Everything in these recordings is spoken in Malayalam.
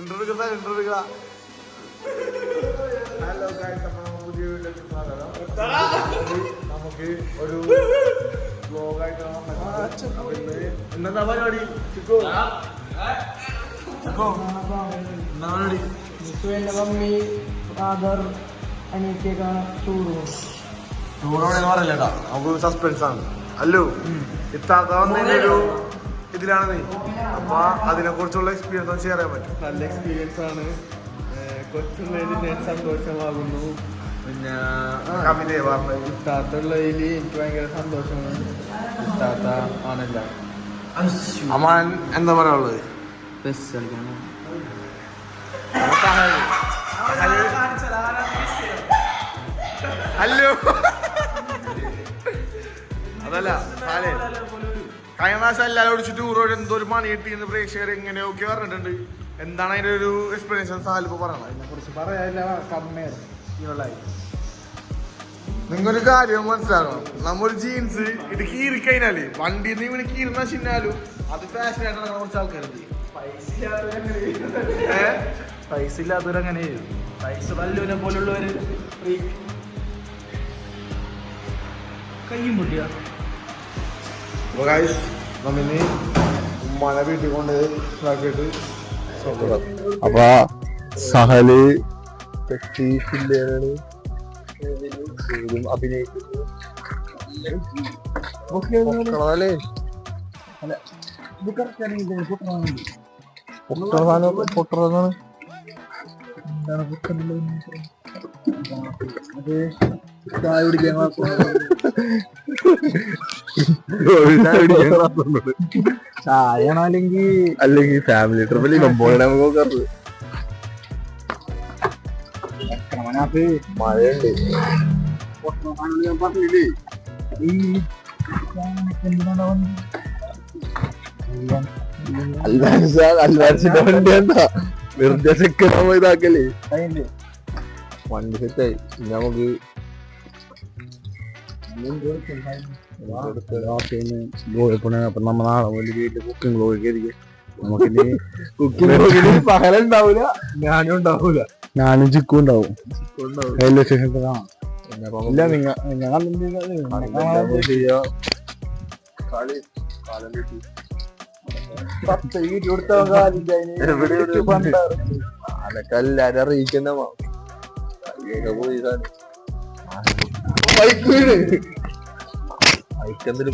ഇന്റർവ്യൂ ഇന്റർവ്യൂ ഹലോ പുതിയ വീട്ടിലേക്ക് സ്വാഗതം. നമുക്ക് ഒരു ഇന്നെന്താ പരിപാടി? ചിക്കോ. ചിക്കോ. എന്നാ പരിപാടി? മമ്മി ഫാദർ അനിയത്തിയൊക്കെ ചോറ് ടൂറോടെ പറയില്ല കേട്ടോ. നമുക്ക് സസ്പെൻസ് ആണ്. അല്ലോ ഇത്താത്ത വന്നതിന്റെ ഒരു ഇതിലാണ് അപ്പൊ അതിനെ കുറിച്ചുള്ള എക്സ്പീരിയൻസ് ഒന്ന് ഷെയർ ചെയ്യാൻ പറ്റും. നല്ല എക്സ്പീരിയൻസ് ആണ്. കൊച്ചുള്ളതിൽ ഞാൻ സന്തോഷമാകുന്നു. പിന്നെ കവിതയെ പറഞ്ഞത് ഇത്താത്തുള്ളതിൽ എനിക്ക് ഭയങ്കര സന്തോഷമാണ്. ഇത്താത്ത ആണല്ല. അമ്മാൻ എന്താ പറയാനുള്ളത്? ഹലോ. അതല്ല സാലേ. കഴിഞ്ഞ പ്രാവശ്യം എല്ലാവരും ടൂർ പോയിട്ട് എന്തോ ഒരു പണി കിട്ടിയെന്ന് പ്രേക്ഷകർ എങ്ങനെയൊക്കെ പറഞ്ഞിട്ടുണ്ട്. എന്താണ് അതിന്റെ ഒരു എക്സ്പീരിയൻസ് സാൽ ഇപ്പൊ പറയണത് അതിനെ കുറിച്ച് പറയാനില്ല കമ്മേർ ഇവളായി നിങ്ങൊരു കാര്യം മനസ്സിലാക്കണം. നമ്മളൊരു ജീൻസ് ഇത് കീറി കഴിഞ്ഞാൽ വണ്ടിയിൽ നിന്ന് ഇവന് കീറുന്ന ചിന്നാലും അത് ഫാഷൻ ആയിട്ടാണ് കുറച്ച് ആൾക്കാരുണ്ട് പൈസ ഇല്ലാത്തവരങ്ങനെ പൈസ വല്ലൂനെ പോലുള്ളവര് കയ്യും പൊട്ടിയ. അപ്പോൾ ഗൈസ് നമ്മിനി ഉമ്മാനെ വീട്ടിൽ കൊണ്ട് ഇതാക്കിയിട്ട് അപ്പൊ സഹൽ അഭിനയിക്കുന്നത്? പൊട്ടണ സാധനം പൊട്ടണതാണ് ചായ കുടിക്കാൻ ചായ അല്ലെങ്കിൽ അല്ലെങ്കിൽ ഫാമിലി ട്രിപ്പിൽ കമ്പോള നമുക്ക് നോക്കാറുണ്ട് മഴയുണ്ട്. അൽവാൻസ് അൽവാൻസിന്റെ വണ്ടി എന്താ? വെറുതെ സെക്കൻഡ് ആവുമ്പോ ഇതാക്കല്ലേ വണ്ടി സെറ്റായി നമുക്ക് അപ്പൊ നമ്മ നാളെ വേണ്ടി വീട്ടിൽ കുക്കിംഗ് നമുക്കിനി കുക്കിംഗ് ബ്ലോഗിന് പകലുണ്ടാവൂല ഞാനും ഉണ്ടാവൂല ഞാനും ചിക്കും ഉണ്ടാവും. റെയിൽവേ സ്റ്റേഷനിൽ കാണാം ഇല്ല നിങ്ങ ഞങ്ങൾ അതൊക്കെ എല്ലാരും അറിയിക്കുന്ന പോയി ബൈക്ക് വീട് ബൈക്ക് എന്തെങ്കിലും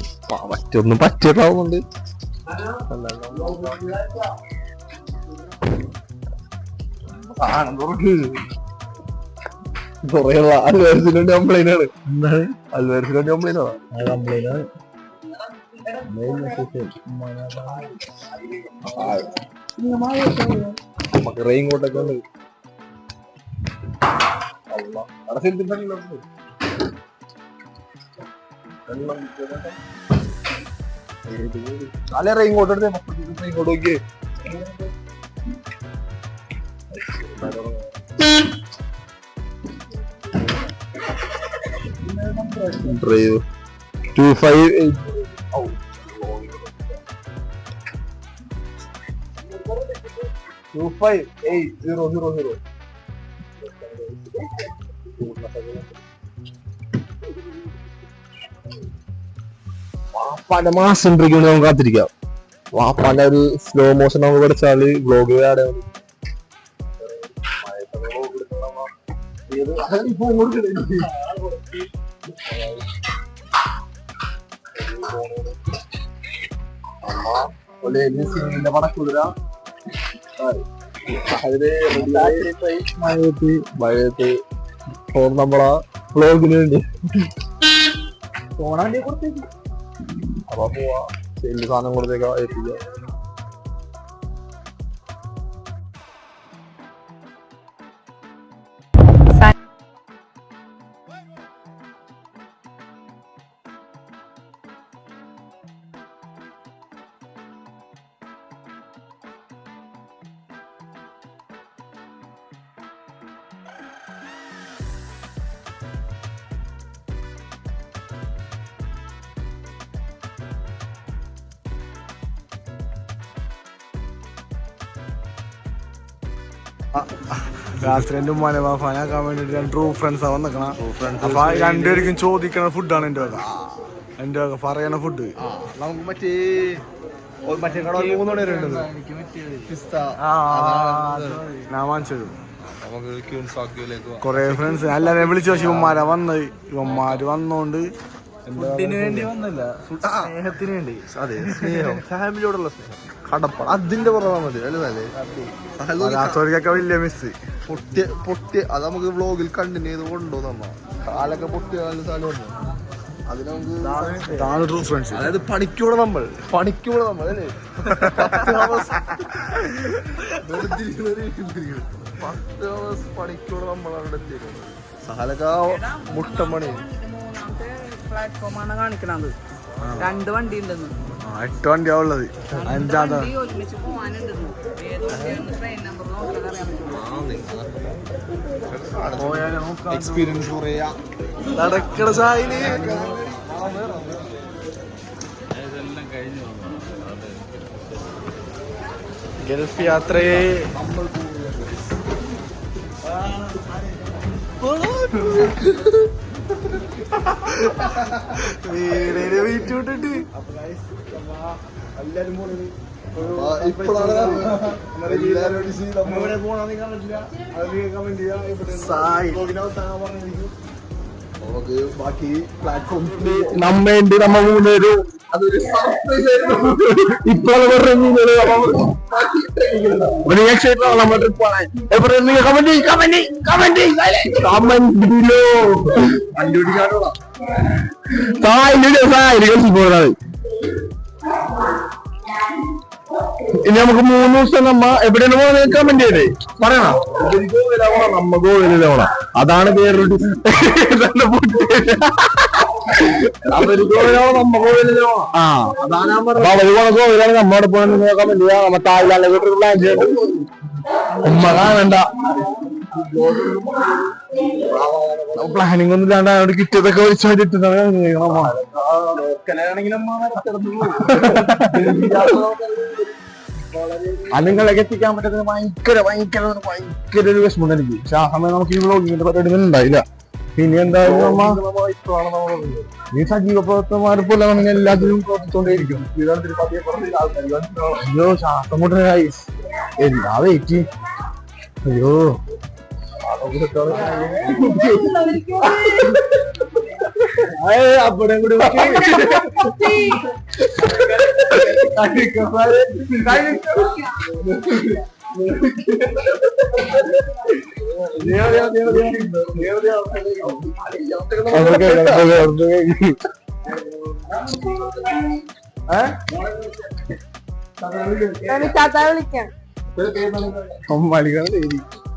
മറ്റൊന്നും പറ്റിയതാവുന്നുണ്ട്. സാധനം തുറക്ക്. കുറയുള്ള അൽവേഴ്സിന്റെ കംപ്ലൈന്റ് ആണ്. എന്താണ്? അൽവേഴ്സിന്റെ കംപ്ലൈന്റ് ആണ് കംപ്ലൈന്റ് ആണ്. നമുക്ക് റെയിൻ കോട്ടൊക്കെ ഉണ്ട്. നല്ല റെയിൻ കോട്ട് എടുത്തേ റെയിൻ കോട്ട് നോക്കിയേ drive two five eight two five eight zero zero zero വാപ്പാന്റെ മാസം ഉണ്ടെങ്കിൽ നമുക്ക് കാത്തിരിക്കാം. വാപ്പാന്റെ ഒരു സ്ലോ മോഷൻ നമുക്ക് പഠിച്ചാൽ വ്ലോഗ് ആടെ സിംഗിന്റെ പടക്കുതിര അതിൽ മഴയത്ത് മഴയത്ത് ഫോൺ നമ്മളാ ബ്ലോഗിന് വേണ്ടി. ഫോണാണ്ടി കൊടുത്തേക്ക് അപ്പൊ പോവാ. ചെല്ലു സാധനം കൊടുത്തേക്കാ ഏൽപ്പിക്കാം രാത്രി ഉമ്മാനെ വാഫാനാക്കാൻ വേണ്ടിട്ട് രണ്ട് ട്രൂ ഫ്രണ്ട്സാ വന്നിക്കണ. അപ്പൊ രണ്ടുപേർക്കും ചോദിക്കണ ഫുഡാണ് എന്റെ വക. എന്റെ വക പറയണ ഫുഡ് നമുക്ക് മറ്റേ ഓ, മറ്റേ കട മൂന്നോടെ ഉണ്ടത്. പിസ്ത. ഞാൻ ക്യൂൻസാക്കിയിലേക്ക് കൊറേ ഫ്രണ്ട്സ് എല്ലാരെയും വിളിച്ചു പക്ഷെ ഇവന്മാരാ വന്നത്. ഇവന്മാര് വന്നോണ്ട് ഫുഡിന് വേണ്ടി വന്നല്ല. സ്നേഹത്തിന് വേണ്ടി. അതെ സ്നേഹം. ഫാമിലിയോടുള്ള സ്നേഹം. അതിന്റെ പുറമെ മതി അല്ലേ വലിയ മിസ് പൊട്ടി പൊട്ടി അത് നമുക്ക് വ്ളോഗിൽ കണ്ടിന്യൂ ചെയ്ത് കൊണ്ടുവന്ന കാലൊക്കെ പൊട്ടിയ നല്ല ഫ്രണ്ട്സ് അതായത് പണിക്കൂടെ നമ്മൾ. പണിക്കൂടെ നമ്മൾ അല്ലേ? പത്ത് പണിക്കൂടെ നമ്മൾ അവിടെ എത്തിയിരിക്കുന്നത് പണി. മൂന്നാമത്തെ പ്ലാറ്റ്ഫോമാണ് കാണിക്കണത്? രണ്ട് വണ്ടി ഉണ്ടെന്ന് എട്ട് വണ്ടിയാ ഉള്ളത്. അഞ്ചാം വണ്ടി ഒരുമിച്ച് പോവാനുണ്ടെന്ന്. ട്രെയിൻ നമ്പർ നോക്കാൻ അറിയാൻ എക്സ്പീരിയൻസ് നടക്കണ സായിന് ഗൾഫ് യാത്രയെ. വീടിന് വീട്ടു വിട്ടിട്ട് നമുക്ക് ബാക്കി പ്ലാറ്റ്ഫോം നമ്മ മൂന്നേരും അതൊരു. ഇപ്പോൾ പറഞ്ഞ നമ്മ ട്രിപ്പ് പോണേ comment comment comment comment below കണ്ടുപിടിക്കാനുള്ള സായിന്റെ സായി പോകാതെ ഇനി നമുക്ക് മൂന്ന് ദിവസം നമ്മ എവിടെയാണ് പോകുന്നത് കമന്റ് വേണ്ടിയല്ലേ പറയണം? ഇവർ ഗോവയിലാവണം നമ്മ ഗോവയിലാവണം അതാണ് വേറൊരു നമ്മ നമ്മോട് നമ്മ വീട്ടിൽ പ്ലാൻ ചെയ്യുന്നുണ്ട് ഉമ്മ കാണണ്ട. പ്ലാനിങ് ഒന്നും ഇല്ലാണ്ട് അവിടെ കിട്ടിയതൊക്കെ വെച്ച് വേണ്ടിട്ട് അതുങ്ങളൊക്കെ എത്തിക്കാൻ പറ്റുന്നത് ഭയങ്കര ഭയങ്കര ഭയങ്കര ഒരു വിഷമം എനിക്ക് പക്ഷെ ആ സമയം നമുക്ക് ഈ വ്ളോഗിങ്ങിന്റെ പരിപാടി ഒന്നും ഉണ്ടായില്ല. പിന്നെ എന്തായാലും നമ്മ ഈ സജീവ പ്രവർത്തകന്മാരെ പോലെ നമ്മൾ എല്ലാത്തിലും പ്രവർത്തിച്ചോണ്ടേയിരിക്കും. അയ്യോ ശ്വാസം മുട്ടനായി എന്താ വെയിറ്റ് അയ്യോ. അവിടെ കൂടി ഉള്ളിന്ന് വെച്ചാൽ വൻ വൈ മനുഷ്യന് എന്താ പുള്ളി വരുന്ന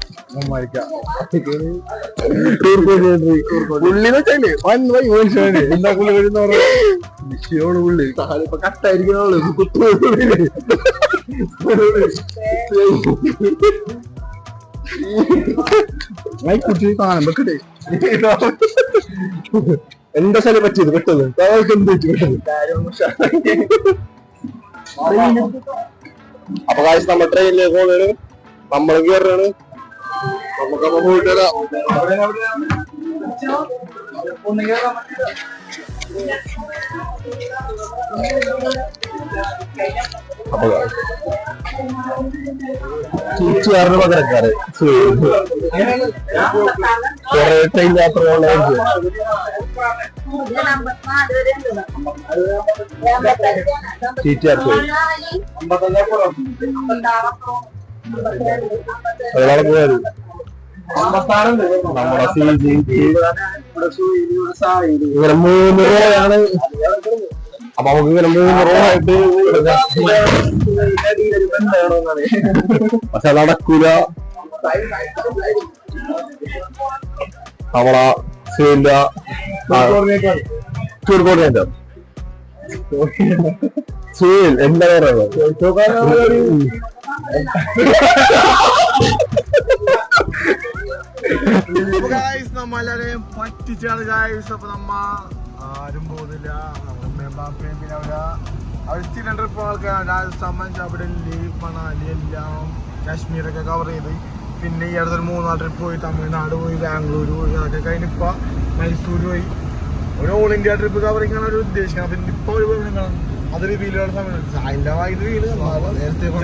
വിഷയോട് പുള്ളി കുട്ടി കിട്ടേ എന്താ സ്ഥലം പറ്റിയത്? പെട്ടത് താങ്കൾക്ക് എന്ത് പറ്റി? പെട്ടത് അപ്പൊ കാശ് നമ്മൾ ട്രെയിനിലേക്ക് പോകുന്നത് നമ്മൾ കയറാണ് നമുക്ക് അപ്പൊ പോയിട്ട് വരാം. അപ്പൊ ചീച്ചുകാരുടെ പകരക്കാര്. കുറെ ട്രെയിൻ യാത്രകളുണ്ട് ചീച്ചുകാർക്ക് ഒരാളെ പോയത് നമ്മുടെ സി ജി ഇങ്ങനെ മൂന്ന് റോയാണ് അപ്പൊ നമുക്ക് ഇവരെ മൂന്ന് റോ ആയിട്ട് പക്ഷെ നടക്കൂല നമ്മളാ ടൂർ കോർഡിനേറ്റർ. സുഹേൽ എന്താ പറയുന്നത് ഗായ്സ് നമ്മ എല്ലാരെയും പറ്റിച്ചാണ് ഗായ്സ് അപ്പൊ നമ്മ ആരും പോകുന്നില്ല. പിന്നെ അവർ. അവർ സ്ഥിരം ട്രിപ്പ് ആൾക്കാരാണ്. രാജസ്ഥാൻ പഞ്ചാബ് ലീവ് മണാലി എല്ലാം കാശ്മീരൊക്കെ കവർ ചെയ്ത്. പിന്നെ ഈ അടുത്തൊരു മൂന്നാർ ട്രിപ്പ് പോയി തമിഴ്നാട് പോയി ബാംഗ്ലൂർ പോയി. അതൊക്കെ കഴിഞ്ഞിപ്പോ മൈസൂർ പോയി. ഒരു ഓൾ ഇന്ത്യ ട്രിപ്പ് കവർ ആണ് ഒരു ഉദ്ദേശിക്കുന്നത് പിന്നെ ഇപ്പൊ ഒരു അത് റിവീലാണ് സമയം അതിന്റെ വായിട്ട് വീട്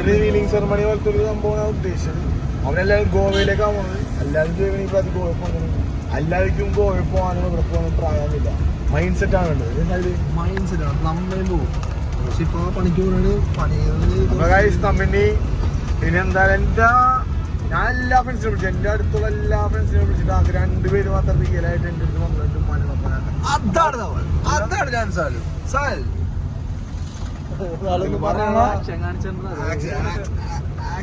റിവീലിംഗ് സെറമണി പോലത്തെ ഒരു സംഭവമാണ് ഉദ്ദേശിച്ചത്. അവരെല്ലാവരും ഗോവയിലേക്കാണ് പോകുന്നത്. എല്ലാവരും ഇപ്പൊ അത് ഗോവയിൽ പോകുന്നത് എല്ലാവർക്കും ഗോവയിൽ പോകാനും ഇവിടെ പോകാനും പ്രായമില്ല മൈൻഡ് സെറ്റ് ആണ് വേണ്ടത്. മൈൻഡ് സെറ്റ് ആണ്. നമ്മളെ പോകും പക്ഷെ ഇപ്പൊ പണിക്ക് പോകുന്നത് ഇനി എന്തായാലും എന്റെ ഞാൻ എല്ലാ ഫ്രണ്ട്സിനെ വിളിച്ചു എന്റെ അടുത്തുള്ള എല്ലാ ഫ്രണ്ട്സിനെ വിളിച്ചിട്ട് അത് രണ്ടുപേര് മാത്രം റിയലായിട്ട് എന്റെ അടുത്ത് വന്നിട്ട് ഉമ്മാനെ അതാണ് അതാണ് ഞാൻ സാലു. കാണിച്ചിട്ടുണ്ട്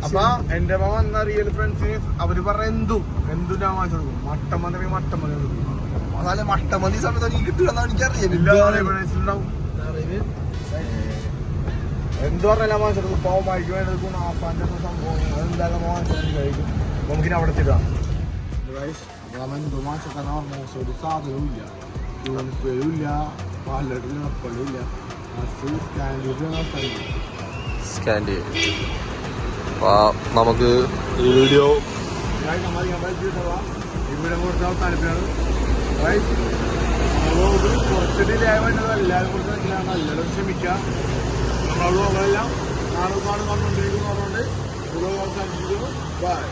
അപ്പൊ എന്റെ അമ്മ വന്ന റിയൽ ഫ്രണ്ട്സ് അവർ പറഞ്ഞ എന്തു എന്തു ഞാൻ വാങ്ങിച്ചു കൊടുക്കും. മട്ടൻ മതി കൊടുക്കും. നല്ല മട്ടമതി സമയത്ത് എനിക്ക് കിട്ടുമെന്നാണ് എല്ലാ എനിക്കറിയാം. എന്ത് പറഞ്ഞാലും വാങ്ങിച്ചു കൊടുക്കും. പാവമാർക്ക് വേണ്ടത് ആഫാന്റെ സംഭവം അതെന്തായാലും വാങ്ങിച്ചു കഴിക്കും. നമുക്കിനി അവിടെ തിടാം ഒരു സാധനവും ഇല്ല. ഇല്ല. പാലട്ടില്ല അപ്പളും ഇല്ല. സ്കാൻ ചെയ്യും നമുക്ക് ഈ വീഡിയോ. കുറച്ച് ക്ഷമിക്കാം നമ്മളെല്ലാം നാളെ കാണും വന്നുകൊണ്ടിരിക്കുന്നു പറഞ്ഞുകൊണ്ട് അവസാനിപ്പിക്കുന്നു ബൈ